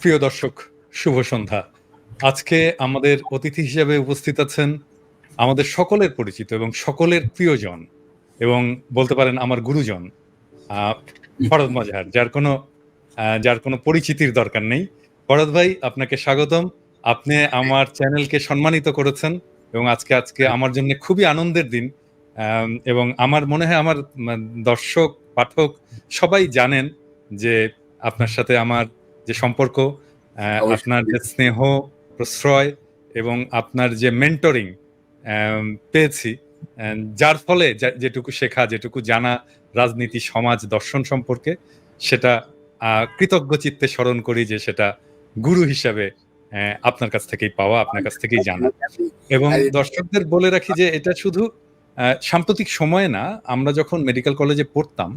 প্রিয় দর্শক, শুভ সন্ধ্যা। আজকে আমাদের অতিথি হিসেবে উপস্থিত আছেন আমাদের সকলের পরিচিত এবং সকলের প্রিয়জন এবং বলতে পারেন আমার গুরুজন ফরদ মজাহার যার কোনো যার কোনো পরিচিতির দরকার নেই। ফরদ ভাই, আপনাকে স্বাগতম। আপনি আমার চ্যানেলকে সম্মানিত করেছেন এবং আজকে আজকে আমার জন্য খুবই আনন্দের দিন। এবং আমার মনে হয় আমার দর্শক, পাঠক সবাই জানেন যে আপনার সাথে আমার যে সম্পর্ক আপনার যে স্নেহ প্রশ্রয় এবং আপনার যে মেন্টরিং পেয়েছি যার ফলে যেটুকু শেখা যেটুকু জানা রাজনীতি সমাজ দর্শন সম্পর্কে সেটা আহ, কৃতজ্ঞ চিত্তে স্মরণ করি যে সেটা গুরু হিসাবে আহ, আপনার কাছ থেকেই পাওয়া আপনার কাছ থেকেই জানা। এবং দর্শকদের বলে রাখি যে এটা শুধু আহ, সাম্প্রতিক সময়ে না আমরা যখন মেডিকেল কলেজে পড়তাম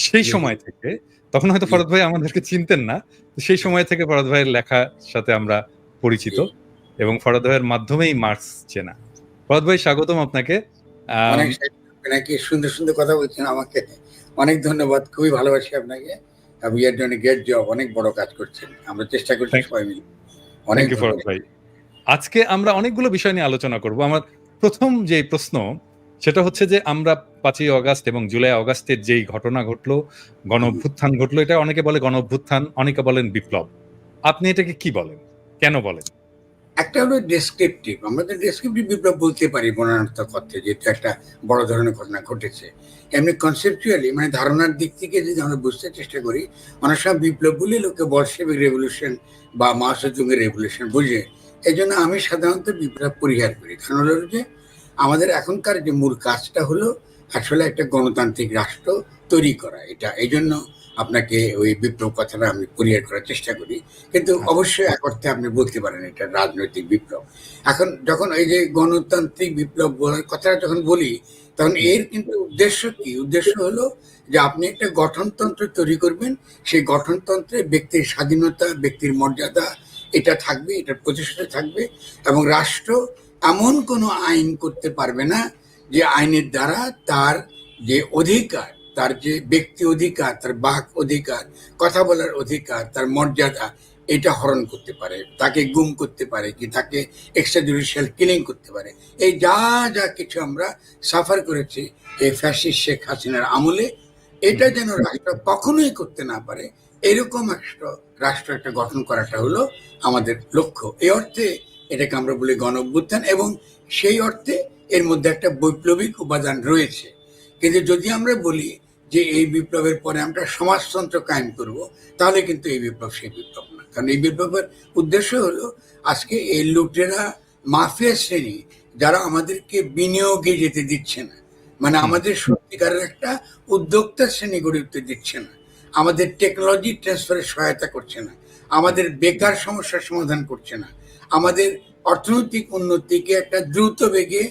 সেই সময় থেকে তখন হয়তো। ফরদ ভাই আমাদেরকে চিনতেন না সেই সময় থেকে ফরদ ভাইয়ের লেখার সাথে আমরা পরিচিত এবং ফরদ ভাইয়ের মাধ্যমেই মার্কস চেনা। ফরদ ভাই স্বাগতম আপনাকে। আহ, নাকি সুন্দর সুন্দর কথা বলছেন আমাকে। অনেক ধন্যবাদ খুবই ভালোবাসি আপনাকে। We are doing great job অনেক বড় কাজ করছেন। আমরা চেষ্টা করছি সবাই মিলে। অনেক ফরদ ভাই। আজকে আমরা অনেকগুলো বিষয় নিয়ে আলোচনা করব। আমার প্রথম যে প্রশ্ন সেটা হচ্ছে যে আমরা পাঁচই অগাস্ট এবং জুলাই অগাস্টের যেই ঘটনা ঘটলো, গণ অভ্যুত্থান ঘটলো, এটা অনেকে বলে গণ অভ্যুত্থান, অনেকে বলেন বিপ্লব। আপনি এটাকে কি বলেন? কেন বলেন? একটা হলো ডেসক্রিপটিভ আমরা ডেসক্রিপটিভ বিপ্লব বলতে পারি বর্ণনাত্মক অর্থে, যেহেতু একটা বড় ধরনের ঘটনা ঘটেছে। এমনি কনসেপচুয়ালি মানে ধারণার দিক থেকে যদি আমরা বুঝতে চেষ্টা করি, অনেক সময় বিপ্লব বলে লোকে বলশেবিক রেভলিউশন বা মাসুতুঙ্গের রেভলিউশন বুঝে। এই জন্য আমি সাধারণত বিপ্লব পরিহার করি। কারণ হলো যে আমাদের এখনকার যে মূল কাজটা হলো আসলে একটা গণতান্ত্রিক রাষ্ট্র তৈরি করা। এটা এই জন্য আপনাকে ওই বিপ্লব কথাটা আমি পরিহার করার চেষ্টা করি। কিন্তু অবশ্যই এক অর্থে আপনি বলতে পারেন এটা রাজনৈতিক বিপ্লব। এখন যখন এই যে গণতান্ত্রিক বিপ্লব বলার কথাটা যখন বলি তখন এর কিন্তু উদ্দেশ্য কি? উদ্দেশ্য হলো যে আপনি একটা গঠনতন্ত্র তৈরি করবেন। সেই গঠনতন্ত্রে ব্যক্তির স্বাধীনতা ব্যক্তির মর্যাদা এটা থাকবে এটার প্রতিষ্ঠা থাকবে এবং রাষ্ট্র এমন কোনো আইন করতে পারবে না যে আইনের দ্বারা তার যে অধিকার, তার যে ব্যক্তি অধিকার, তার বাক অধিকার, কথা বলার অধিকার, তার মর্যাদা, এটা হরণ করতে পারে, তাকে গুম করতে পারে কি তাকে এক্সট্রা জুডিশিয়াল কিলিং করতে পারে। এই যা যা কিছু আমরা সাফার করেছি এই ফ্যাসিস্ট শেখ হাসিনার আমলে, এটা যেন রাষ্ট্র কখনোই করতে না পারে, এরকম একটা রাষ্ট্র একটা গঠন করাটা হলো আমাদের লক্ষ্য। এই অর্থে এটাকে আমরা বলি গণ অভ্যুত্থান এবং সেই অর্থে এর মধ্যে একটা বৈপ্লবিক উপাদান রয়েছে। কিন্তু যদি আমরা বলি যে এই বিপ্লবের পরে আমরা সমাজতন্ত্র কায়েম করব তাহলে কিন্তু এই বিপ্লব সেই বিপ্লব না। কারণ এই বিপ্লবের উদ্দেশ্য হলো আজকে এই লুটেরা মাফিয়া শ্রেণি যারা আমাদেরকে বিনিয়োগে যেতে দিচ্ছে না মানে আমাদের সত্যিকারের একটা উদ্যোক্তা শ্রেণি গড়ে উঠতে দিচ্ছে না আমাদের টেকনোলজি ট্রান্সফারের সহায়তা করছে না আমাদের বেকার সমস্যার সমাধান করছে না আমাদের অর্থনৈতিক উন্নতিকে একটা দ্রুত বেগে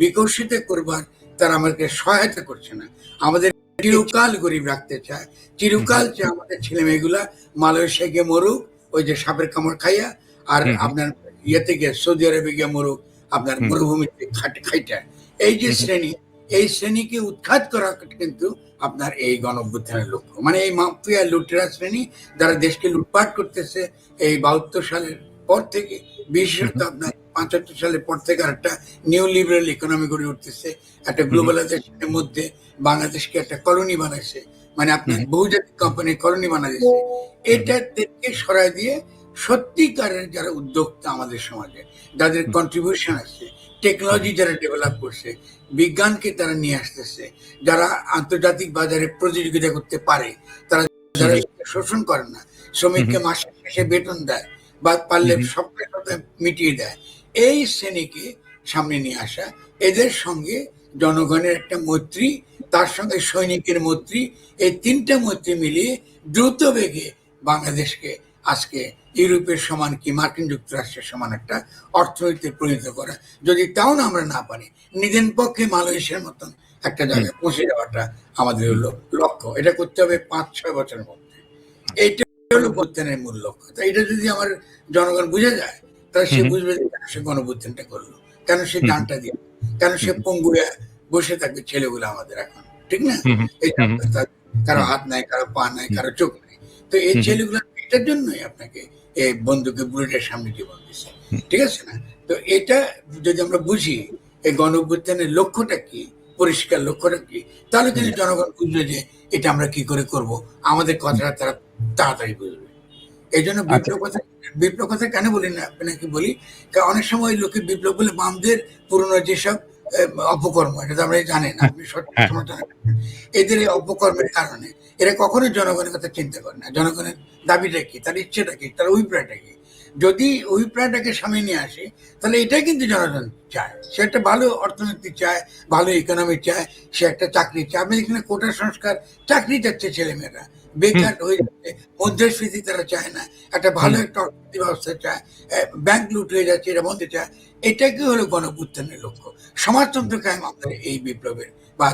বিকশিত করবার তারা আমাদেরকে সহায়তা করছে না। আমাদের চিরকাল গরিব রাখতে চায়। চিরকাল চায় আমাদের ছেলে মেয়েগুলা মালয়েশিয়া গিয়ে মরুক ওই যে সাপের কামড় খাইয়া আর। আপনার ইয়েতে গিয়ে সৌদি আরবে গিয়ে মরুক আপনার মরুভূমিতে খাট খাইটা। এই যে। শ্রেণি এই শ্রেণীকে উৎখাত করা কিন্তু আপনার এই গণ অভ্যুত্থানের লক্ষ্য। মানে এই মাফিয়া লুটেরা শ্রেণি যারা দেশকে লুটপাট করতেছে এই বাহাত্তর সালের পর থেকে বিশেষত আপনার পঁচাত্তর সালের পর থেকে একটা নিউ লিবারেল ইকোনমি গড়ে উঠতেছে একটা গ্লোবালাইজেশনের মধ্যে বাংলাদেশকে একটা কলোনি বানাইছে মানে আপনার হুম। বহুজাতিক কোম্পানির কলোনি বানাইছে। এটা থেকে সরাই দিয়ে সত্যিকারের যারা উদ্যোক্তা আমাদের সমাজে যাদের কন্ট্রিবিউশন আছে টেকনোলজি যারা ডেভেলপ করছে বিজ্ঞানকে তারা নিয়ে আসতেছে যারা আন্তর্জাতিক বাজারে প্রতিযোগিতা করতে পারে তারা যারা শোষণ করে না শ্রমিককে। মাসে শেষে বেতন দেয় বা পারলে হুম। সাথে মিটিয়ে দেয়। এই শ্রেণীকে সামনে নিয়ে আসা এদের সঙ্গে জনগণের একটা মৈত্রী তার সঙ্গে সৈনিকের মৈত্রী এই তিনটা মৈত্রী মিলিয়ে দ্রুত বেগে বাংলাদেশকে আজকে ইউরোপের সমান কি মার্কিন যুক্তরাষ্ট্রের সমান একটা অর্থনীতিতে পরিণত করা। যদি তাও না আমরা না পারি নিজের পক্ষে মালয়েশিয়ার মতন একটা জায়গায় পৌঁছে যাওয়াটা আমাদের হলো লক্ষ্য। এটা করতে হবে পাঁচ ছয় বছরের মধ্যে। এইটা হলো মূল লক্ষ্য। তো এটা যদি আমার জনগণ বুঝে যায় তাহলে সে বুঝবে যে কেন সে করল কেন সে দিল কেন সে বসে থাকবে ছেলেগুলো আমাদের এখন ঠিক না। এই কারও হাত নাই কারও পা নাই কারও চোখ নাই। তো এই ছেলেগুলো একটার জন্যই আপনাকে এই বন্ধুকে বুলেটের সামনে জীবন দিচ্ছে ঠিক আছে না? তো এটা যদি আমরা বুঝি এই গণ লক্ষ্যটা কি পরিষ্কার লক্ষ্যটা কি তাহলে কিন্তু জনগণ বুঝবে যে এটা আমরা কি করে করব। আমাদের কথাটা তারা তাড়াতাড়ি বুঝবে এই জন্য বিপ্লব কথা বিপ্লব কথা কেন বলি না আপনাকে বলি? কারণ অনেক সময় লোকে বিপ্লব বলে বামদের পুরনো যেসব অপকর্ম এটা তো আমরা জানেন আপনি হ্যাঁ। করেন। এদের এই অপকর্মের কারণে এরা কখনোই জনগণের কথা চিন্তা করে না। জনগণের দাবিটা কি? তার ইচ্ছেটা কি? তার অভিপ্রায়টা কি? যদি অভিপ্রায়টাকে সামনে নিয়ে আসে তাহলে এটাই কিন্তু জনগণ চায়। সে একটা ভালো অর্থনীতি চায় ভালো ইকোনমি চায় সে একটা চাকরি চায়। আপনি এখানে কোটা সংস্কার চাকরি চাচ্ছে ছেলেমেয়েরা। বেকার হয়ে যাচ্ছে মুদ্রাস্ফীতি তারা চায় না। একটা ভালো একটা অর্থনীতি ব্যবস্থা চায় ব্যাংক লুট হয়ে যাচ্ছে এটা চায়। হলো গণপুত্থানের লক্ষ্য। সমাজতন্ত্র কায়েম আমাদের এই বিপ্লবের বা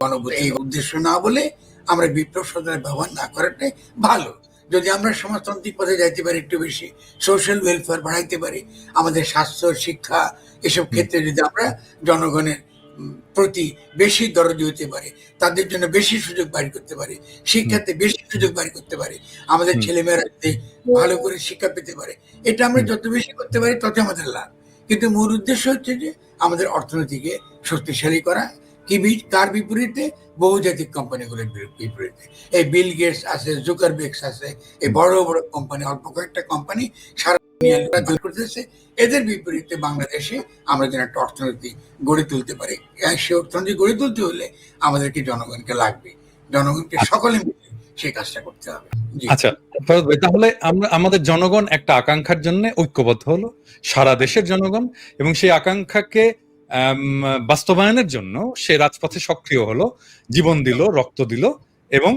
গণভূ এই উদ্দেশ্য না বলে আমরা বিপ্লব শব্দের ব্যবহার না করাটাই ভালো। যদি আমরা সমাজতান্ত্রিক পথে যাইতে পারি একটু বেশি সোশ্যাল ওয়েলফেয়ার বাড়াইতে পারি আমাদের স্বাস্থ্য শিক্ষা এসব ক্ষেত্রে যদি আমরা জনগণের প্রতি বেশি দরদি হতে পারি তাদের জন্য বেশি সুযোগ বাড়ি করতে পারি শিক্ষাতে বেশি সুযোগ বাড়ি করতে পারি আমাদের। ছেলেমেয়েরা ভালো করে শিক্ষা পেতে পারে এটা আমরা যত বেশি করতে পারি তত আমাদের লাভ। কিন্তু মূল উদ্দেশ্য হচ্ছে যে আমাদের অর্থনীতিকে শক্তিশালী করা কি বি- তার বিপরীতে বহুজাতিক কোম্পানিগুলোর বিপরীতে। এই বিল গেটস আছে জুকারবেক্স আছে এই বড় বড় কোম্পানি অল্প কয়েকটা কোম্পানি সারা করতেছে। এদের বিপরীতে বাংলাদেশে আমরা যেন একটা অর্থনীতি গড়ে তুলতে পারি। সেই অর্থনীতি গড়ে তুলতে হলে আমাদেরকে জনগণকে লাগবে। জনগণকে সকলে মিলে সেই কাজটা করতে হবে। আচ্ছা তাহলে আমরা আমাদের জনগণ একটা আকাঙ্ক্ষার জন্য ঐক্যবদ্ধ হলো সারা দেশের জনগণ এবং সেই আকাঙ্ক্ষাকে বাস্তবায়নের জন্য সে রাজপথে সক্রিয় হলো জীবন দিল রক্ত দিল এবং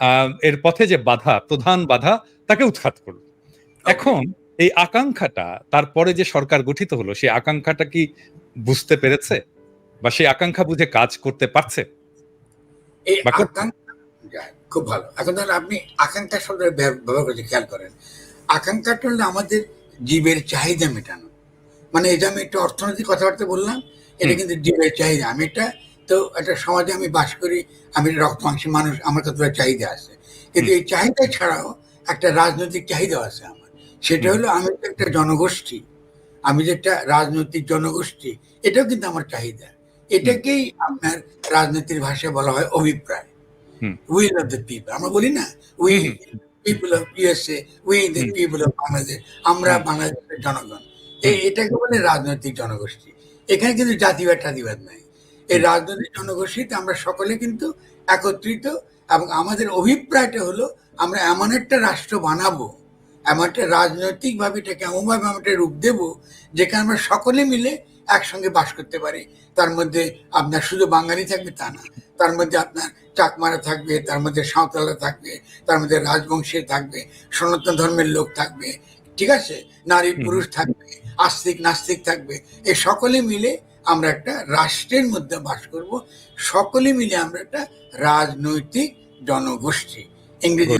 আহ, এর পথে যে বাধা প্রধান বাধা তাকে উৎখাত করল। এখন এই আকাঙ্ক্ষাটা তারপরে যে সরকার গঠিত হলো সেই আকাঙ্ক্ষাটা কি বুঝতে পেরেছে? বা সেই আকাঙ্ক্ষা বুঝে কাজ করতে পারছে? এই খুব ভালো। এখন তাহলে আপনি আকাঙ্ক্ষা শব্দের ব্যবহার করতে খেয়াল করেন। আকাঙ্ক্ষাটা হলো আমাদের জীবের চাহিদা মেটানো। মানে যে আমি একটু অর্থনৈতিক কথাবার্তা বললাম এটা কিন্তু জীবের চাহিদা। আমি একটা তো একটা সমাজে আমি বাস করি আমি রক্ত মাংসের মানুষ আমার কতটা চাহিদা আছে। কিন্তু এই চাহিদা ছাড়াও একটা রাজনৈতিক চাহিদা আছে আমার। সেটা হলো আমি তো একটা জনগোষ্ঠী আমি যে একটা রাজনৈতিক জনগোষ্ঠী এটাও কিন্তু আমার চাহিদা। এটাকেই আপনার রাজনীতির ভাষায় বলা হয় অভিপ্রায়। উইল অফ দ্য পিপল আমরা বলি না we people of USA we the people of Bangladesh আমরা বাংলাদেশের জনগণ। এই এটাকে বলে রাজনৈতিক জনগোষ্ঠী। এখানে কিন্তু জাতিবাদ টাতিবাদ নাই। এই রাজনৈতিক জনগোষ্ঠীতে আমরা সকলে কিন্তু একত্রিত এবং আমাদের অভিপ্রায়টা হলো আমরা এমন একটা রাষ্ট্র বানাবো এমন একটা রাজনৈতিকভাবে এটাকে এমনভাবে আমরা রূপ দেব যেখানে আমরা সকলে মিলে একসঙ্গে বাস করতে পারি। তার মধ্যে আপনার শুধু বাঙালি থাকবে তা না তার মধ্যে আপনার চাকমারা থাকবে তার মধ্যে সাঁওতালা থাকবে তার মধ্যে রাজবংশী থাকবে সনাতন ধর্মের লোক থাকবে ঠিক আছে? নারী পুরুষ থাকবে আস্তিক নাস্তিক থাকবে এই সকলে মিলে আমরা একটা রাষ্ট্রের মধ্যে বাস করব সকলে মিলে আমরা একটা রাজনৈতিক জনগোষ্ঠী ইংরেজি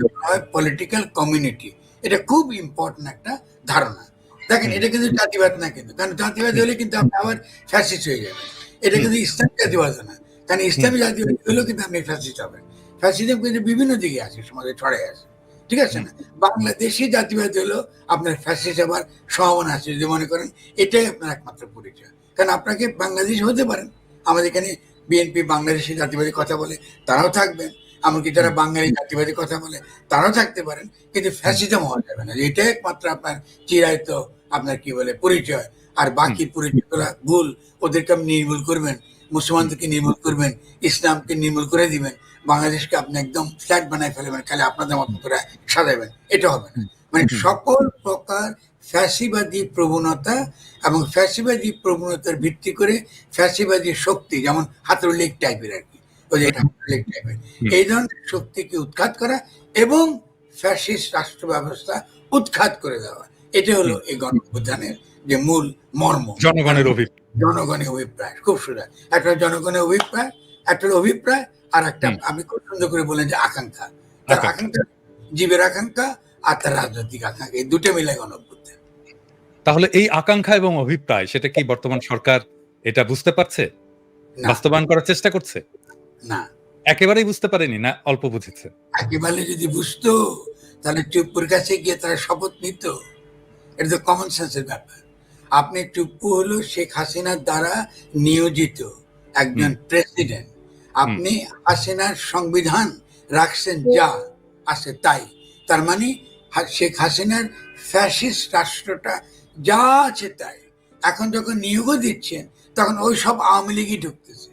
পলিটিক্যাল কমিউনিটি এটা খুব ইম্পর্টেন্ট একটা ধারণা। দেখেন, এটা কিন্তু জাতিবাদ না কিন্তু, কারণ জাতিবাদ হলে কিন্তু আপনি আবার ফ্যাসিস্ট হয়ে যাবেন। এটা কিন্তু ইসলামী জাতিবাদ না, কারণ ইসলামী জাতিবাদ হলেও কিন্তু আপনি ফ্যাসিস্ট হবেন। ফ্যাসিজম কিন্তু বিভিন্ন দিকে আছে, সমাজে ছড়াই আছে, ঠিক আছে না? বাংলাদেশি জাতিবাদ হলো আপনার ফ্যাসিস্ট হবার সম্ভাবনা আছে, যদি মনে করেন, এটাই আপনার একমাত্র পরিচয়। কারণ আপনাকে বাংলাদেশ হতে পারেন, আমাদের এখানে বিএনপি বাংলাদেশি জাতিবাদী কথা বলে, তারাও থাকবেন। এমনকি যারা বাঙালি জাতিবাদী কথা বলে তারাও থাকতে পারেন কিন্তু ফ্যাসিজম হওয়া যাবে না। এটাই একমাত্র আপনার চিরায়ত আপনার কি বলে পরিচয়। আর বাকি পরিচয়গুলা ভুল ওদেরকে আপনি নির্মূল করবেন মুসলমানদেরকে নির্মূল করবেন ইসলামকে নির্মূল করে দিবেন বাংলাদেশকে আপনি একদম ফ্ল্যাট বানায় ফেলবেন খালি আপনাদের মতো করে সাজাবেন। এটা হবে না। মানে সকল প্রকার ফ্যাসিবাদী প্রবণতা এবং ফ্যাসিবাদী প্রবণতার ভিত্তি করে ফ্যাসিবাদী শক্তি যেমন হাতুড়িক টাইপের আর কি। এই ধরনের শক্তিকে উৎখাত করা এবং ফ্যাসিস্ট রাষ্ট্র ব্যবস্থা উৎখাত করে দেওয়া। এটা হলো এই গণপ্রধানের যে মূল মর্ম। জনগণের অভিপ্রায়। জনগণের অভিপ্রায় খুব সুন্দর। একটা জনগণের অভিপ্রায় একটা অভিপ্রায় আর একটা আমি খুব সুন্দর করে বলেন যে আকাঙ্ক্ষা। তার আকাঙ্ক্ষা। আকাঙ্ক্ষা জীবের আকাঙ্ক্ষা আর তার রাজনৈতিক আকাঙ্ক্ষা এই দুটো মিলে গণপ্রধান তাহলে এই আকাঙ্ক্ষা এবং অভিপ্রায় সেটা কি বর্তমান সরকার এটা বুঝতে পারছে? বাস্তবায়ন করার চেষ্টা করছে? না। একেবারেই বুঝতে পারেনি না অল্প বুঝেছে। একেবারে যদি বুঝতো তাহলে চুপ্পুর কাছে গিয়ে তারা শপথ নিত। এটা তো কমন সেন্সের ব্যাপার। আপনি চুপ্পু হলো শেখ হাসিনার দ্বারা নিয়োজিত একজন প্রেসিডেন্ট আপনি হাসিনার সংবিধান রাখছেন যা আছে তাই। তার মানে শেখ হাসিনার ফ্যাসিস্ট রাষ্ট্রটা যা আছে তাই। এখন যখন নিয়োগও দিচ্ছেন তখন ওই সব আওয়ামী লীগই ঢুকতেছে।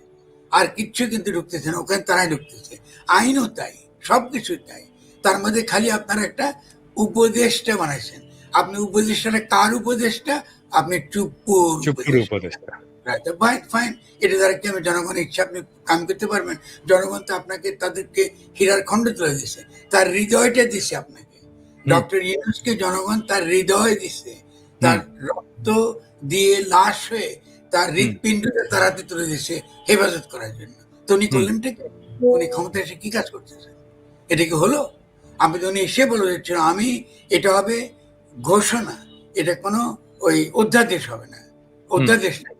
আর কিচ্ছু কিন্তু ঢুকতেছে না ওখানে তারাই ঢুকতেছে। আইনও তাই সব কিছু তাই। তার মধ্যে খালি আপনারা একটা উপদেশটা বানাইছেন। আপনি উপদেশটা কার উপদেশটা আপনি চুপ্পুর চুপুর উপদেষ্টা। উপদেষ্টা। ফাইন ফাইন এটা দ্বারা কি আমি জনগণের ইচ্ছা আপনি কাম করতে পারবেন? জনগণ তো আপনাকে তাদেরকে হীরার খণ্ড তুলে দিছে তার হৃদয়টা দিছে আপনাকে। ডক্টর ইউনুসকে জনগণ তার হৃদয় দিছে। তার রক্ত দিয়ে লাশ হয়ে তার হৃৎপিণ্ডটা তার হাতে তুলে দিছে হেফাজত করার জন্য। তো উনি করলেন উনি ক্ষমতা এসে কি কাজ করতেছেন? এটা কি হলো? আমি তো উনি এসে বলে দিচ্ছিল আমি এটা হবে ঘোষণা। এটা কোনো ওই অধ্যাদেশ হবে না। অধ্যাদেশ না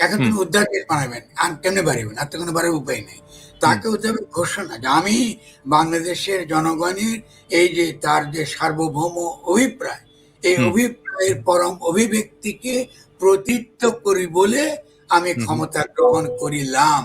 এখন তুমি অধ্যাদেশ বানাবেন। আর কেমনে বাড়িবেন আর তো কোনো বাড়ার উপায় নেই। তাকে হতে হবে ঘোষণা। যে আমি বাংলাদেশের জনগণের এই যে তার যে সার্বভৌম অভিপ্রায় এই অভিপ্রায়ের পরম অভিব্যক্তিকে প্রতীত্ব করি বলে আমি ক্ষমতা গ্রহণ করিলাম।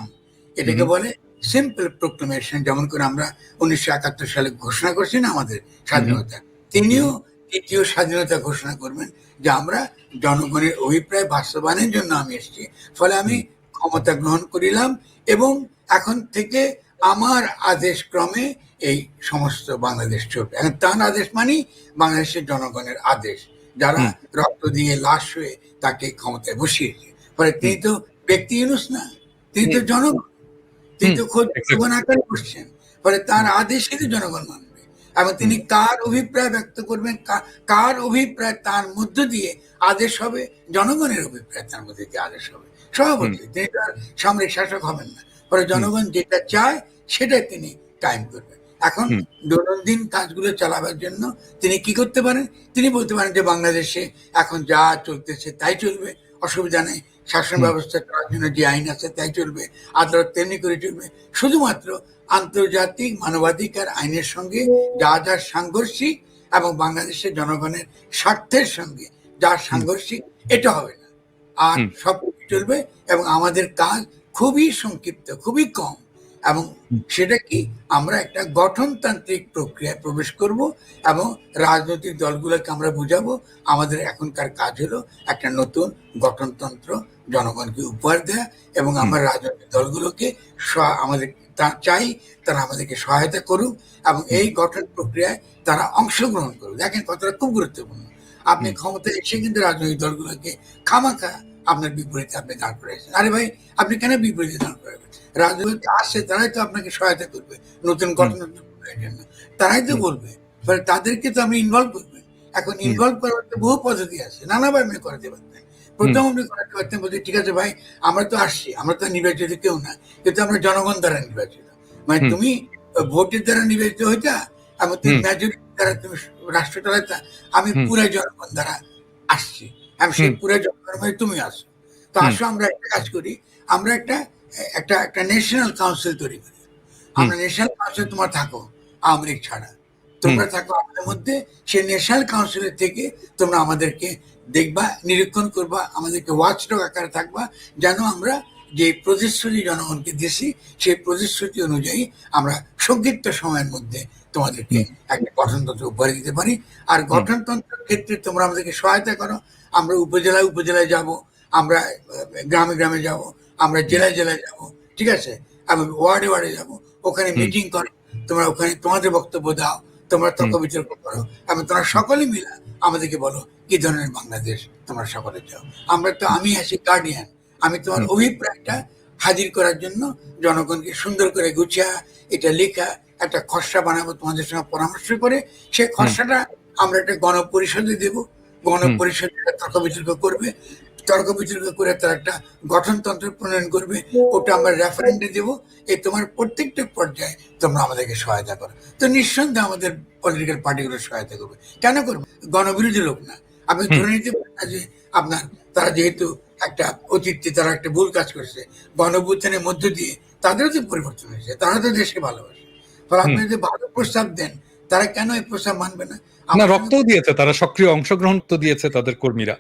এটাকে বলে সিম্পল প্রোক্লেমেশন যেমন করে আমরা উনিশশো একাত্তর সালে ঘোষণা করছি না আমাদের স্বাধীনতা? তিনিও তৃতীয় স্বাধীনতা ঘোষণা করবেন যে আমরা জনগণের অভিপ্রায় বাস্তবায়নের জন্য আমি এসেছি। ফলে আমি ক্ষমতা গ্রহণ করিলাম এবং এখন থেকে আমার আদেশ ক্রমে এই সমস্ত বাংলাদেশ চলবে। এখন তার আদেশ মানি বাংলাদেশের জনগণের আদেশ। যারা রক্ত দিয়ে লাশ হয়ে তাকে ক্ষমতায় বসিয়েছে ফলে তিনি তো ব্যক্তি ইউনুস না তিনি তো জনগণ। তিনি তো খোঁজ. জনগণ আকারে বসছেন। ফলে তার আদেশে তো জনগণ মানবে। এবং তিনি কার অভিপ্রায় ব্যক্ত করবেন কার অভিপ্রায় তার মধ্য দিয়ে আদেশ হবে জনগণের অভিপ্রায় তার মধ্যে দিয়ে আদেশ হবে। সভাপতি তিনি তার সামরিক শাসক হবেন না। ফলে জনগণ যেটা চায় সেটাই তিনি টাইম করবেন। এখন দৈনন্দিন কাজগুলো চালাবার জন্য তিনি কি করতে পারেন? তিনি বলতে পারেন যে বাংলাদেশে এখন যা চলতেছে তাই চলবে অসুবিধা নেই শাসন ব্যবস্থা করার জন্য যে আইন আছে তাই চলবে আদালত তেমনি করে চলবে। শুধুমাত্র আন্তর্জাতিক মানবাধিকার আইনের সঙ্গে যা যা সাংঘর্ষিক এবং বাংলাদেশের জনগণের স্বার্থের সঙ্গে যা সাংঘর্ষিক এটা হবে না। আর। সব চলবে এবং আমাদের কাজ খুবই সংক্ষিপ্ত খুবই কম। এবং সেটা কি আমরা একটা গঠনতান্ত্রিক প্রক্রিয়ায় প্রবেশ করব এবং রাজনৈতিক দলগুলোকে আমরা বুঝাবো আমাদের এখনকার কাজ হলো একটা নতুন গঠনতন্ত্র জনগণকে উপহার দেয়া এবং আমরা রাজনৈতিক দলগুলোকে আমাদের তা চাই তারা আমাদেরকে সহায়তা করুক এবং এই গঠন প্রক্রিয়ায় তারা অংশগ্রহণ করুক। দেখেন কথাটা খুব গুরুত্বপূর্ণ। আপনি হুম। ক্ষমতায় এসে কিন্তু রাজনৈতিক দলগুলোকে খামাখা আপনার বিপরীতে আপনি দাঁড় করেছেন আরে ভাই আপনি কেন বিপরীতে দাঁড় করাবেন? রাজনৈতিক আসছে তারাই তো আপনাকে সহায়তা করবে। নতুন জন্য তারাই তো বলবে। ফলে তাদেরকে তো আপনি ইনভলভ করবেন এখন ইনভলভ করার তো বহু পদ্ধতি আছে। নানাভাবে করাতে পারতেন প্রথম আপনি করাতে পারতেন বলতে ঠিক আছে ভাই আমরা তো আসছি। আমরা তো নির্বাচিত কেউ না। কিন্তু আমরা জনগণ দ্বারা নির্বাচিত। মানে তুমি ভোটের দ্বারা নির্বাচিত হইতা এবং তুমি মেজরিটি দ্বারা তুমি রাষ্ট্র চালাইতা আমি পুরো জনগণ দ্বারা আসছি। আমি সেই পুরো জনগণ হয়ে তুমি আসো। তো আসো আমরা একটা কাজ করি। আমরা একটা একটা একটা ন্যাশনাল কাউন্সিল তৈরি করি। আমরা ন্যাশনাল কাউন্সিল তোমার থাকো লীগ ছাড়া। তোমরা থাকো আমাদের মধ্যে সেই ন্যাশনাল কাউন্সিলের থেকে তোমরা আমাদেরকে দেখবা নিরীক্ষণ করবা আমাদেরকে ওয়াচডগ আকারে থাকবা যেন আমরা যে প্রতিশ্রুতি জনগণকে দিয়েছি সেই প্রতিশ্রুতি অনুযায়ী আমরা সংক্ষিপ্ত সময়ের মধ্যে তোমাদেরকে একটা গঠনতন্ত্র উপহার দিতে পারি। আর গঠনতন্ত্রের ক্ষেত্রে তোমরা আমাদেরকে সহায়তা করো। আমরা উপজেলায় উপজেলায় যাব আমরা গ্রামে গ্রামে যাব আমরা জেলায় জেলায় যাব ঠিক আছে? এবং ওয়ার্ডে ওয়ার্ডে যাব ওখানে মিটিং করো তোমরা ওখানে তোমাদের বক্তব্য দাও তোমরা তর্ক বিতর্ক করো। এবং তোমরা সকলে মিলা আমাদেরকে বলো কি ধরনের বাংলাদেশ তোমরা সকলে চাও? আমরা তো আমি আছি গার্ডিয়ান আমি তোমার অভিপ্রায়টা হাজির করার জন্য জনগণকে সুন্দর করে গুছিয়া এটা লেখা একটা খসড়া বানাবো তোমাদের সঙ্গে পরামর্শ করে সেই খসড়াটা আমরা একটা গণপরিষদে দেব। গণপরিষদ তর্ক বিতর্ক করবে। তর্ক বিতর্ক করে তার একটা গঠনতন্ত্র প্রণয়ন করবে ওটা আমরা রেফারেন্ডে দেব। এই তোমার প্রত্যেকটা পর্যায়ে তোমরা আমাদেরকে সহায়তা করো। তো নিঃসন্দেহে আমাদের পলিটিক্যাল পার্টিগুলো সহায়তা করবে। কেন করবে? গণবিরোধী লোক না। আপনি ধরে নিতে পারেন না যে আপনার তারা যেহেতু একটা অতীতে তারা একটা ভুল কাজ করছে গণভ্যুত্থানের মধ্য দিয়ে তাদেরও তো পরিবর্তন হয়েছে। তারা তো দেশকে ভালোবাসে। ফলে আপনি। যদি ভালো প্রস্তাব দেন তারা কেন এই প্রস্তাব মানবে না? রক্তও দিয়েছে তারা সক্রিয় অংশগ্রহণ তো দিয়েছে তাদের কর্মীরা।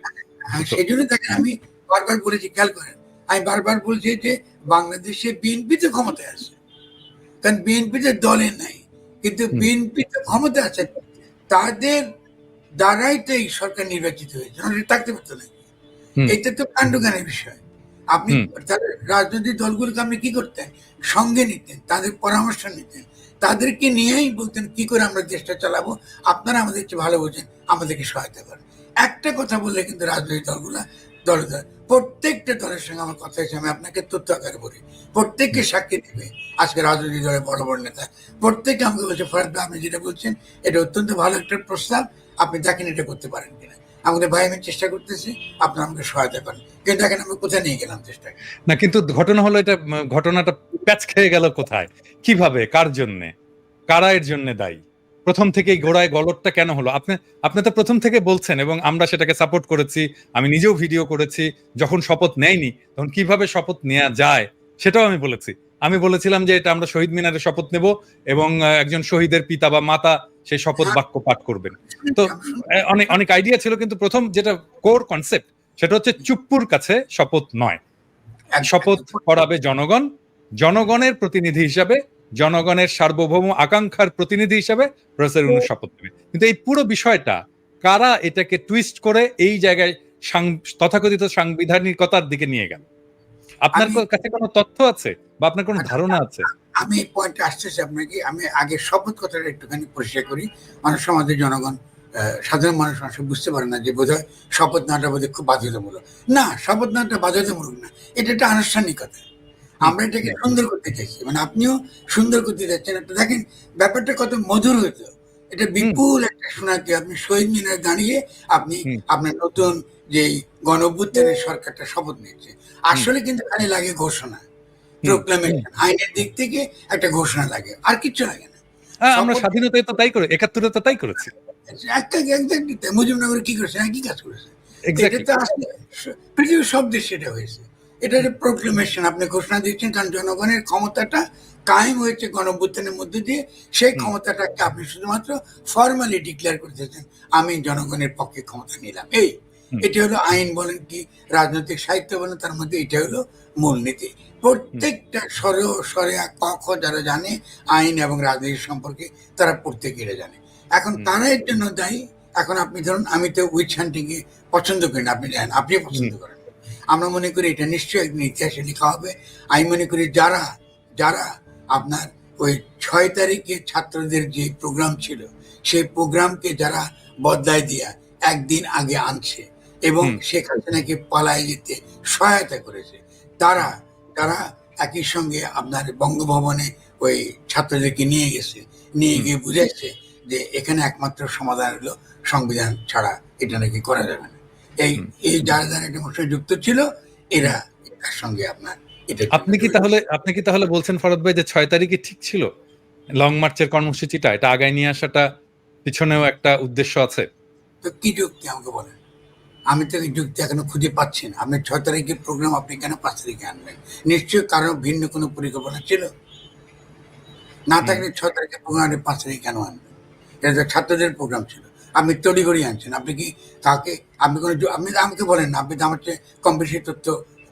সেই জন্য তাকে আমি বারবার বলেছি খেয়াল করেন আমি বারবার বলছি যে বাংলাদেশে বিএনপি তো ক্ষমতায় আছে। কারণ বিএনপি তো দলে নাই। কিন্তু হুম। বিএনপি তো ক্ষমতা আছে তাদের দ্বারাই তো এই সরকার নির্বাচিত হয়েছে। থাকতে পারতো না এটা তো কাণ্ডজ্ঞানের বিষয়। আপনি রাজনৈতিক দলগুলোকে আপনি কি করতেন? সঙ্গে নিতেন তাদের পরামর্শ নিতেন। তাদেরকে নিয়েই বলতেন কি করে আমরা দেশটা চালাবো? আপনারা আমাদের চেয়ে ভালো বোঝেন আমাদেরকে সহায়তা করেন। একটা কথা বললে কিন্তু রাজনৈতিক দলগুলা দলে প্রত্যেকটা দলের সঙ্গে আমার কথা হয়েছে আমি আপনাকে তথ্য আকারে বলি। প্রত্যেককে সাক্ষী দেবে। আজকে রাজনৈতিক দলের বড় বড় নেতা প্রত্যেকে আমাকে বলছে ফরাদ আপনি যেটা বলছেন, এটা অত্যন্ত ভালো একটা প্রস্তাব, আপনি দেখেন এটা করতে পারেন কিনা। আমাদের ভাই, আমি চেষ্টা করতেছি, আপনারা আমাকে সহায়তা করেন। কিন্তু দেখেন, আমি কোথায় নিয়ে গেলাম চেষ্টা? না, কিন্তু ঘটনা হলো এটা, ঘটনাটা প্যাচ খেয়ে গেল কোথায়? কীভাবে? কার জন্য? কারা এর জন্য দায়ী? প্রথম থেকেই ঘোড়ায় গলতটা কেন হলো? আপনি আপনি তো প্রথম থেকে বলছেন এবং আমরা সেটাকে সাপোর্ট করেছি আমি নিজেও ভিডিও করেছি যখন শপথ নেয়নি তখন কীভাবে শপথ নেওয়া যায় সেটাও আমি বলেছি। আমি বলেছিলাম যে এটা আমরা শহীদ মিনারে শপথ নেব এবং একজন শহীদের পিতা বা মাতা সেই শপথ বাক্য পাঠ করবেন। তো অনেক অনেক আইডিয়া ছিল কিন্তু প্রথম যেটা কোর কনসেপ্ট সেটা হচ্ছে চুপ্পুর কাছে শপথ নয়। শপথ করাবে জনগণ জনগণের প্রতিনিধি হিসাবে জনগণের সার্বভৌম আকাঙ্ক্ষার প্রতিনিধি হিসাবে প্রফেসর ইউনূস শপথ নেবে কিন্তু এই পুরো বিষয়টা কারা এটাকে টুইস্ট করে এই জায়গায় তথাকথিত সাংবিধানিকতার দিকে নিয়ে গেল? আপনার কাছে কোনো তথ্য আছে? বা আপনার কোনো ধারণা আছে? আমি এই পয়েন্টে আসতেছি আপনাকে। আমি আগে শপথ কথাটা একটুখানি পরিষ্কার করি। মানুষ আমাদের জনগণ আহ, সাধারণ মানুষ সময় বুঝতে পারে না যে বোধহয় শপথ নেওয়াটা বোধহয় খুব বাধ্যতামূলক। না শপথ নেওয়াটা বাধ্যতামূলক না। এটা একটা আনুষ্ঠানিকতা। আমরা এটাকে সুন্দর করতে চাইছি। মানে আপনিও সুন্দর করতে চাচ্ছেন। একটা দেখেন ব্যাপারটা কত মধুর হতো এটা বিপুল একটা শোনাতে আপনি শহীদ মিনার দাঁড়িয়ে আপনি আপনার নতুন যে গণ সরকারটা শপথ নিচ্ছে। আসলে কিন্তু খালি লাগে ঘোষণা। প্রোক্লামেশন আইনের দিক থেকে একটা ঘোষণা লাগে। আর কিচ্ছু লাগে না। আমরা স্বাধীনতায় তো তাই করে একাত্তরে তো তাই করেছি। একটা মুজিবনগর কি করছে? হ্যাঁ কি কাজ করেছে? এটা তো আসলে পৃথিবীর সব দেশে এটা হয়েছে। এটা যে প্রোক্লেমেশন আপনি ঘোষণা দিচ্ছেন কারণ জনগণের ক্ষমতাটা কায়েম হয়েছে গণভ্যুত্থানের মধ্যে দিয়ে সেই। ক্ষমতাটাকে আপনি শুধুমাত্র ফর্মালি ডিক্লেয়ার করতেছেন আমি জনগণের পক্ষে ক্ষমতা নিলাম। এই এটি হলো আইন বলেন কি রাজনৈতিক সাহিত্য বলেন তার মধ্যে এটা হলো মূলনীতি। প্রত্যেকটা স্বরে স্বরে ক খ যারা জানে আইন এবং রাজনীতি সম্পর্কে তারা প্রত্যেকে এটা জানে। এখন। তারা এর জন্য দায়ী। এখন আপনি ধরুন আমি তো উইচ হান্টিং পছন্দ করি না আপনি জানেন আপনি পছন্দ করেন। আমরা মনে করি এটা নিশ্চয়ই একদিন ইতিহাসে লেখা হবে আমি মনে করি যারা যারা আপনার ওই ছয় তারিখে ছাত্রদের যে প্রোগ্রাম ছিল সেই প্রোগ্রামকে যারা বদলায় দিয়া একদিন আগে আনছে এবং। শেখ হাসিনাকে পালায় যেতে সহায়তা করেছে তারা তারা একই সঙ্গে আপনার বঙ্গভবনে ওই ছাত্রদেরকে নিয়ে গেছে নিয়ে। গিয়ে বুঝাইছে যে এখানে একমাত্র সমাধান হলো সংবিধান ছাড়া এটা নাকি করা যাবে না এই এই যারা যারা যুক্ত ছিল এরা সঙ্গে আপনার আপনি কি তাহলে আপনি কি তাহলে বলছেন ফরদ ভাই যে ছয় তারিখে ঠিক ছিল? লং মার্চের কর্মসূচিটা এটা আগায় নিয়ে আসাটা পিছনেও একটা উদ্দেশ্য আছে? তো কি যুক্তি আমাকে বলেন? আমি তো এই যুক্তি এখনও খুঁজে পাচ্ছি না। আপনি ছয় তারিখের প্রোগ্রাম আপনি কেন পাঁচ তারিখে আনবেন? নিশ্চয়ই কারও ভিন্ন কোনো পরিকল্পনা ছিল? না থাকলে ছয় তারিখের প্রোগ্রাম আপনি পাঁচ তারিখে কেন আনবেন? এটা ছাত্রদের প্রোগ্রাম ছিল। আপনি তড়িঘড়ি আনছেন। আপনি কি কাকে আপনি কোনো আপনি আমাকে বলেন না আপনি তো আমার চেয়ে কম বেশি তথ্য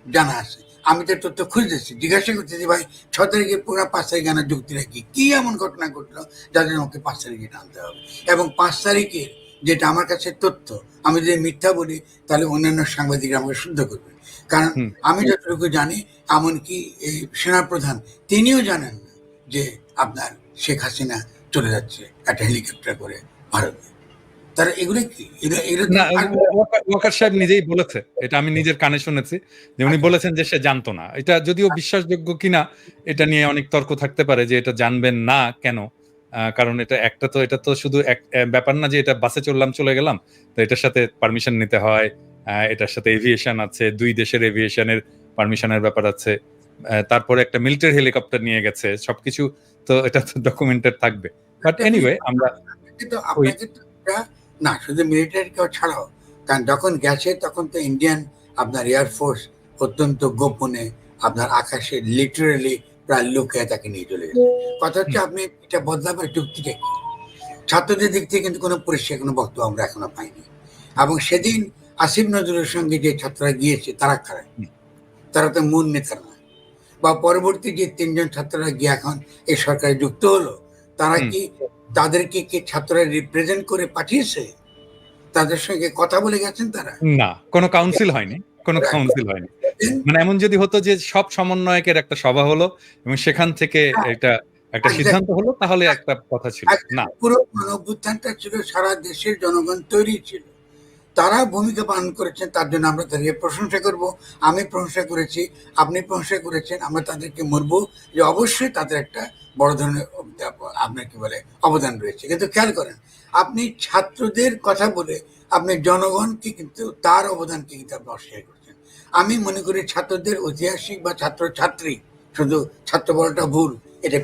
জানা আছে। আমি তো তথ্য খুঁজতেছি জিজ্ঞাসা করতেছি ভাই ছ তারিখে প্রোগ্রাম পাঁচ তারিখে আনার যুক্তিটা কি কি এমন ঘটনা ঘটলো যাদের আমাকে পাঁচ তারিখে আনতে হবে? এবং পাঁচ তারিখের যেটা আমার কাছে তথ্য আমি যদি মিথ্যা বলি তাহলে অন্যান্য সাংবাদিকরা আমাকে শুদ্ধ করবে। কারণ আমি যতটুকু জানি এমনকি এই সেনাপ্রধান তিনিও জানেন না যে আপনার শেখ হাসিনা চলে যাচ্ছে একটা হেলিকপ্টার করে ভারতে। তারা এগুলো কি? ওয়াকার- সাহেব নিজেই বলেছে এটা আমি নিজের কানে শুনেছি যে উনি বলেছেন যে সে জানতো না। এটা যদিও বিশ্বাসযোগ্য কিনা এটা নিয়ে অনেক তর্ক থাকতে পারে যে এটা জানবেন না কেন। কারণ এটা একটা তো এটা তো শুধু এক ব্যাপার না যে এটা বাসে চললাম চলে গেলাম তো এটার সাথে পারমিশন নিতে হয় এটার সাথে এভিয়েশন আছে দুই দেশের এভিয়েশনের পারমিশনের ব্যাপার আছে তারপরে একটা মিলিটারি হেলিকপ্টার নিয়ে গেছে সবকিছু তো এটা তো ডকুমেন্টেড থাকবে। বাট এনিওয়ে আমরা কিন্তু আপনাকে না শুধু মিলিটারি কেউ ছাড়াও কারণ যখন গেছে তখন তো ইন্ডিয়ান আপনার এয়ারফোর্স অত্যন্ত গোপনে আপনার আকাশে লিটারেলি প্রায় লুকিয়ে তাকে নিয়ে চলে গেছে। কথা হচ্ছে আপনি এটা বদলাবার যুক্তিটা কি ছাত্রদের দিক থেকে কিন্তু কোনো পরিষ্কার কোনো বক্তব্য আমরা এখনও পাইনি। এবং সেদিন আসিফ নজরুলের সঙ্গে যে ছাত্ররা গিয়েছে তারা খারাপ। তারা তো মূল নেতা নয় বা পরবর্তী যে তিনজন ছাত্ররা গিয়ে এখন এই সরকারে যুক্ত হলো তারা কি তাদেরকে কি ছাত্ররা রিপ্রেজেন্ট করে পাঠিয়েছে? তাদের সঙ্গে কথা বলে গেছেন তারা? না কোনো কাউন্সিল হয়নি কোনো কাউন্সিল হয়নি। মানে এমন যদি হতো যে সব সমন্বয়কের একটা সভা হলো এবং সেখান থেকে এটা একটা সিদ্ধান্ত হলো তাহলে একটা কথা ছিল। না। পুরো অভ্যুত্থানটা ছিল সারা দেশের জনগণ তৈরি ছিল। তারা ভূমিকা পালন করেছেন তার জন্য আমরা তাদেরকে প্রশংসা করব। আমি প্রশংসা করেছি আপনি প্রশংসা করেছেন আমরা তাদেরকে মরবো যে অবশ্যই তাদের একটা বড় ধরনের আপনার কি বলে অবদান রয়েছে। কিন্তু খেয়াল করেন আপনি ছাত্রদের কথা বলে আপনি জনগণকে কিন্তু তার অবদানকে কিন্তু আপনি অস্বীকার করছেন। আমি মনে করি ছাত্রদের ঐতিহাসিক বা ছাত্র ছাত্রী শুধু ছাত্র বলাটা ভুল এটা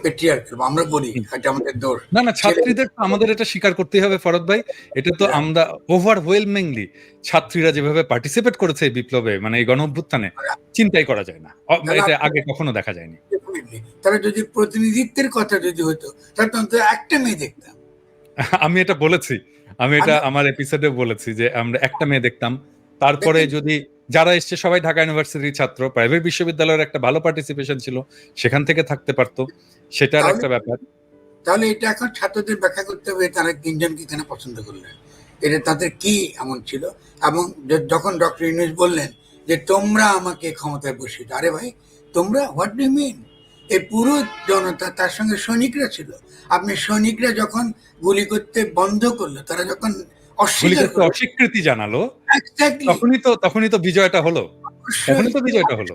আমরা বলি এটা আমাদের দোষ। না না ছাত্রীদের আমাদের এটা স্বীকার করতেই হবে ফরদ ভাই। এটা তো আমরা ওভারওয়েলমিংলি ছাত্রীরা যেভাবে পার্টিসিপেট করেছে এই বিপ্লবে মানে এই গণ অভ্যুত্থানে চিন্তাই করা যায় না। এটা আগে কখনো দেখা যায়নি। Definitely. তারা যদি প্রতিনিধিত্বের কথা যদি হতো তাহলে তো একটা মেয়ে দেখতাম। আমি এটা বলেছি। আমি এটা আমার এপিসোডে বলেছি যে আমরা একটা মেয়ে দেখতাম। তারপরে যদি যারা এসছে সবাই ঢাকা ইউনিভার্সিটির ছাত্র প্রাইভেট বিশ্ববিদ্যালয়ের একটা ভালো পার্টিসিপেশন ছিল সেখান থেকে থাকতে পারতো। সেটার একটা ব্যাপার। তাহলে এটা এখন ছাত্রদের ব্যাখ্যা করতে হবে তারা তিনজনকে কেন পছন্দ করলেন? এটা তাদের কি এমন ছিল? এবং যখন ডক্টর ইউনুস বললেন যে তোমরা আমাকে ক্ষমতায় বসিয়ে আরে ভাই তোমরা হোয়াট ডু মিন এই পুরো জনতা তার সঙ্গে সৈনিকরা ছিল। আপনি সৈনিকরা যখন গুলি করতে বন্ধ করল তারা যখন অস্বীকৃতি জানালো তখনই তো তখনই তো বিজয়টা হলো। তখনই তো বিজয়টা হলো।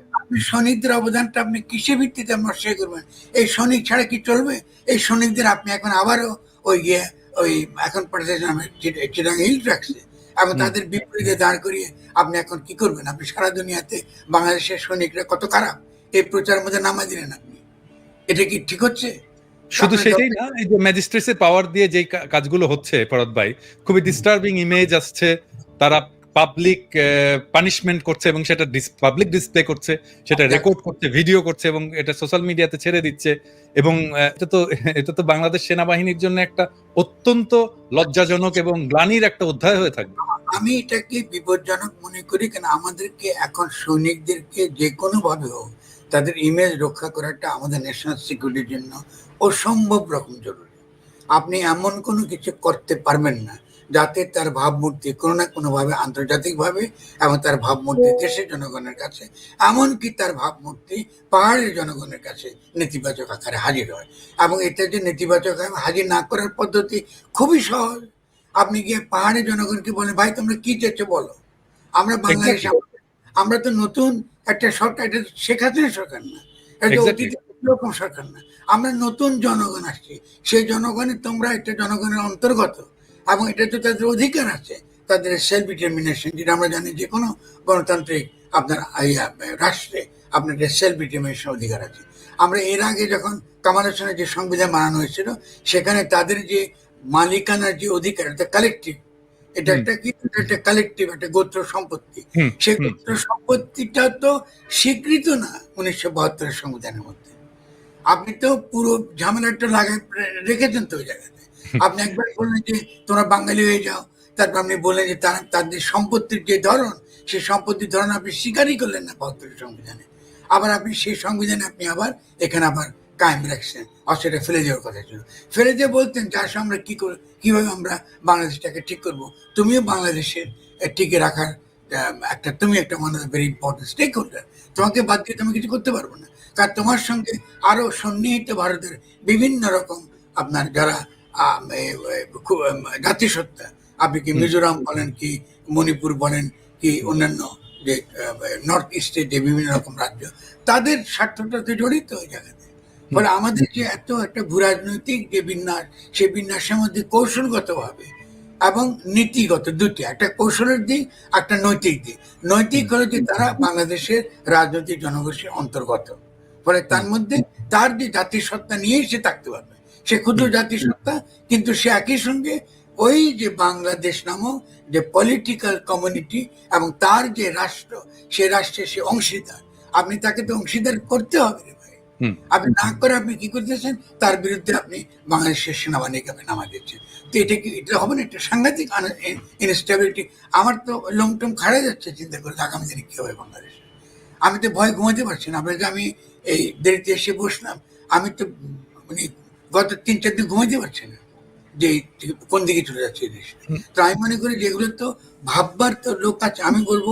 সৈনিকদের অবদানটা আপনি কিসের ভিত্তিতে অস্বীকার করবেন? এই সৈনিক ছাড়া কি চলবে? এই সৈনিকদের আপনি এখন আবারও ওই গিয়ে ওই এখন চিরাং হিল এবং তাদের বিপরীতে দাঁড় করিয়ে আপনি এখন কি করবেন? আপনি সারা দুনিয়াতে বাংলাদেশের সৈনিকরা কত খারাপ? এই প্রচারের মধ্যে নামা দিলেন আপনি। এটা কি ঠিক হচ্ছে? শুধু সেটাই না এই যে ম্যাজিস্ট্রেটসের পাওয়ার দিয়ে যে কাজগুলো হচ্ছে ফরদ ভাই খুবই ডিস্টার্বিং ইমেজ আসছে। তারা পাবলিক পানিশমেন্ট করছে এবং সেটা পাবলিক ডিসপ্লে করছে সেটা আচ্ছা। রেকর্ড করছে ভিডিও করছে এবং এটা সোশ্যাল মিডিয়াতে ছেড়ে দিচ্ছে। এবং এটা তো এটা তো বাংলাদেশ সেনাবাহিনীর জন্য একটা অত্যন্ত লজ্জাজনক এবং গ্লানির একটা অধ্যায় হয়ে থাকবে। আমি এটাকে বিপজ্জনক মনে করি কেন আমাদেরকে এখন সৈনিকদেরকে যে কোনো ভাবে হোক তাদের ইমেজ রক্ষা করাটা আমাদের ন্যাশনাল সিকিউরিটির জন্য অসম্ভব রকম জরুরি। আপনি এমন কোনো কিছু করতে পারবেন না যাতে তার ভাবমূর্তি কোনো না কোনোভাবে আন্তর্জাতিকভাবে এবং তার ভাবমূর্তি দেশের জনগণের কাছে এমনকি তার ভাবমূর্তি পাহাড়ের জনগণের কাছে নেতিবাচক আকারে হাজির হয়। এবং এটা যে নেতিবাচক আকারে হাজির না করার পদ্ধতি খুবই সহজ। আপনি গিয়ে পাহাড়ের জনগণকে বলেন ভাই তোমরা কি চেয়েছো বলো? আমরা বাংলাদেশ আমরা তো নতুন একটা সরকার এটা শেখ হাসিনা সরকার না এরকম সরকার না। আমরা নতুন জনগণ আসছি সেই জনগণে তোমরা একটা জনগণের অন্তর্গত এবং এটা তো তাদের অধিকার আছে তাদের সেলফ ডিটারমিনেশন যেটা আমরা জানি যে কোনো গণতান্ত্রিক আপনার রাষ্ট্রে আপনার সেলফ ডিটারমিনেশন অধিকার আছে। আমরা এর আগে যখন কামাল হোসেনের যে সংবিধান বানানো হয়েছিল সেখানে তাদের যে মালিকানার যে অধিকার এটা কালেকটিভ এটা একটা কি? একটা কালেকটিভ একটা গোত্র সম্পত্তি। সেই গোত্র সম্পত্তিটা তো স্বীকৃত না উনিশশো বাহাত্তরের সংবিধানের মধ্যে। আপনি তো পুরো ঝামেলাটা লাগাই রেখেছেন তো ওই জায়গাতে। আপনি একবার বললেন যে তোমরা বাঙালি হয়ে যাও। তারপর আপনি বললেন যে তারা তাদের সম্পত্তির যে ধরন সেই সম্পত্তির ধরন আপনি স্বীকারই করলেন না বাহাত্তরের সংবিধানে। আবার আপনি সেই সংবিধানে আপনি আবার এখানে আবার কায়েম রাখছেন আর সেটা ফেলে যাওয়ার কথা ছিল। ফেলে দিয়ে বলতেন যার সঙ্গে আমরা কি করে কীভাবে আমরা বাংলাদেশটাকে ঠিক করব? তুমিও বাংলাদেশের টিকে রাখার একটা তুমি একটা মানে ভেরি ইম্পর্টেন্ট স্টেক হোল্ডার তোমাকে বাদ দিয়ে তুমি কিছু করতে পারব না। কারণ তোমার সঙ্গে আরও সন্নিহিত ভারতের বিভিন্ন রকম আপনার যারা জাতিসত্তা আপনি কি মিজোরাম বলেন কি মণিপুর বলেন কি অন্যান্য যে নর্থ ইস্টের যে বিভিন্ন রকম রাজ্য তাদের স্বার্থটা তো জড়িত ওই জায়গাতে। ফলে আমাদের যে এত একটা ভূরাজনৈতিক যে বিন্যাস সেই বিন্যাসের মধ্যে কৌশলগতভাবে এবং নীতিগত দুটি একটা কৌশলের দিক একটা নৈতিক দিক। নৈতিক হলো যে তারা বাংলাদেশের রাজনৈতিক জনগোষ্ঠীর অন্তর্গত। ফলে তার মধ্যে তার যে জাতিসত্তা নিয়েই সে থাকতে পারবে। সে ক্ষুদ্র জাতিসত্তা কিন্তু সে একই সঙ্গে ওই যে বাংলাদেশ নামক যে পলিটিক্যাল কমিউনিটি এবং তার যে রাষ্ট্র সে রাষ্ট্রে সে অংশীদার। আপনি তাকে তো অংশীদার করতে হবে। আপনি না করে আপনি কি করতেছেন? তার বিরুদ্ধে আপনি বাংলাদেশের সেনাবাহিনীকে আপনি নামা দিচ্ছেন তো এটা কি এটা হবে না? একটা সাংঘাতিক ইনস্টেবিলিটি আমার তো খাড়া যাচ্ছে চিন্তা করে আগামী দিনে কি হবে বাংলাদেশ। আমি তো ভয় ঘুমাতে পারছি না। আপনাকে আমি এই দেরিতে এসে বসলাম। আমি তো মানে গত তিন চার দিন ঘুমাতে পারছি না যে কোন দিকে চলে যাচ্ছে দেশ তো আমি মনে করি যেগুলো তো ভাববার তো লোক আছে। আমি বলব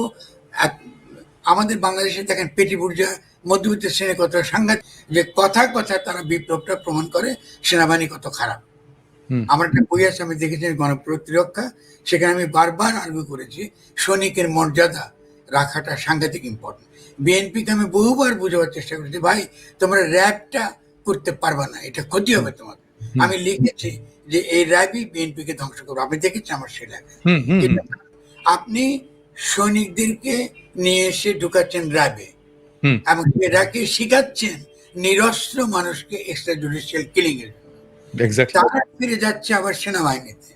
আমাদের বাংলাদেশে দেখেন পেটি বুর্জা মধ্যবিত্ত শ্রেণির কত সাংঘাতিক যে কথা কথা তারা বিপ্লবটা প্রমাণ করে সেনাবাহিনী কত খারাপ। আমার একটা বই আছে আমি দেখেছি গণপ্রতিরক্ষা। সেখানে আমি বারবার আর্গু করেছি সৈনিকের মর্যাদা রাখাটা সাংঘাতিক ইম্পর্টেন্ট বিএনপিকে আমি বহুবার বোঝাবার চেষ্টা করেছি ভাই তোমরা র্যাবটা করতে পারবে না এটা ক্ষতি হবে তোমার আমি লিখেছি যে এই র্যাবই বিএনপিকে ধ্বংস করবে। আপনি দেখেছেন আমার সেই র্যাব। আপনি সৈনিকদেরকে নিয়ে এসে ঢুকাচ্ছেন র্যাবে। এবং এরাকে শিখাচ্ছেন? নিরস্ত্র মানুষকে এক্সট্রা জুডিশিয়াল কিলিং এর তারা ফিরে যাচ্ছে আবার সেনাবাহিনীতে।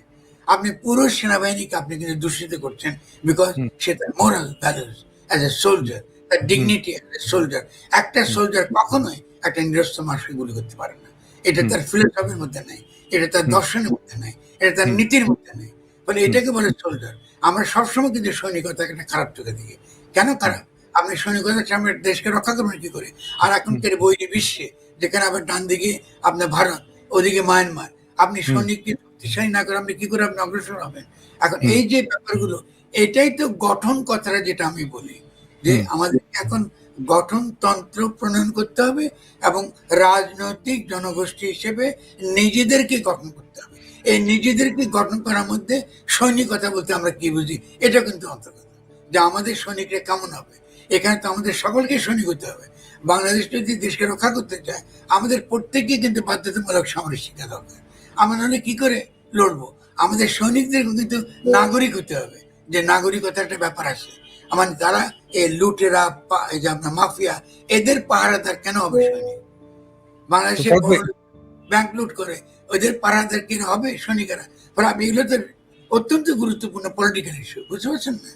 আপনি পুরো সেনাবাহিনীকে আপনি কিন্তু দূষিত করছেন বিকজ। সে তার moral values as a soldier তার ডিগনিটি অ্যাজ এ সোলজার একটা সোলজার কখনোই একটা নিরস্ত্র মানুষকে গুলি করতে পারে না। এটা। তার ফিলোসফির মধ্যে নাই এটা তার। দর্শনের মধ্যে নাই এটা তার নীতির মধ্যে নেই। ফলে এটাকে বলে সোলজার আমরা সবসময় কিন্তু সৈনিকতাকে একটা খারাপ চোখে দেখি। কেন খারাপ? আপনি সৈনিকতা সামনে দেশকে রক্ষা করবেন কি করে? আর এখনকার বৈরী বিশ্বে যেখানে আবার ডান দিকে আপনার ভারত ওদিকে মায়ানমার আপনি। সৈনিককে শক্তিশালী না করে আপনি কি করে আপনি অগ্রসর হবেন? এখন এই যে ব্যাপারগুলো এটাই তো গঠন কথাটা যেটা আমি বলি যে আমাদের এখন গঠনতন্ত্র প্রণয়ন করতে হবে এবং রাজনৈতিক জনগোষ্ঠী হিসেবে নিজেদেরকে গঠন করতে হবে। এই নিজেদেরকে গঠন করার মধ্যে সৈনিকতা বলতে আমরা কি বুঝি? এটা কিন্তু অন্তর্গত। যে আমাদের সৈনিকরা কেমন হবে? এখানে তো আমাদের সকলকে সৈনিক হতে হবে। বাংলাদেশ যদি দেশকে রক্ষা করতে চায় আমাদের প্রত্যেককে কিন্তু বাধ্যতামূলক সামরিক শিক্ষা দরকার। আমরা নাহলে কি করে লড়বো? আমাদের সৈনিকদের কিন্তু নাগরিক হতে হবে। যে নাগরিকতা একটা ব্যাপার আছে। আমার তারা এই লুটেরা এই যে আপনার মাফিয়া এদের পাহারাদার কেন হবে সৈনিক? বাংলাদেশে ব্যাংক লুট করে ওদের পাহারাদার কেন হবে সৈনিকেরা? ফলে আপনি এগুলো তো অত্যন্ত গুরুত্বপূর্ণ পলিটিক্যাল ইস্যু বুঝতে পারছেন না?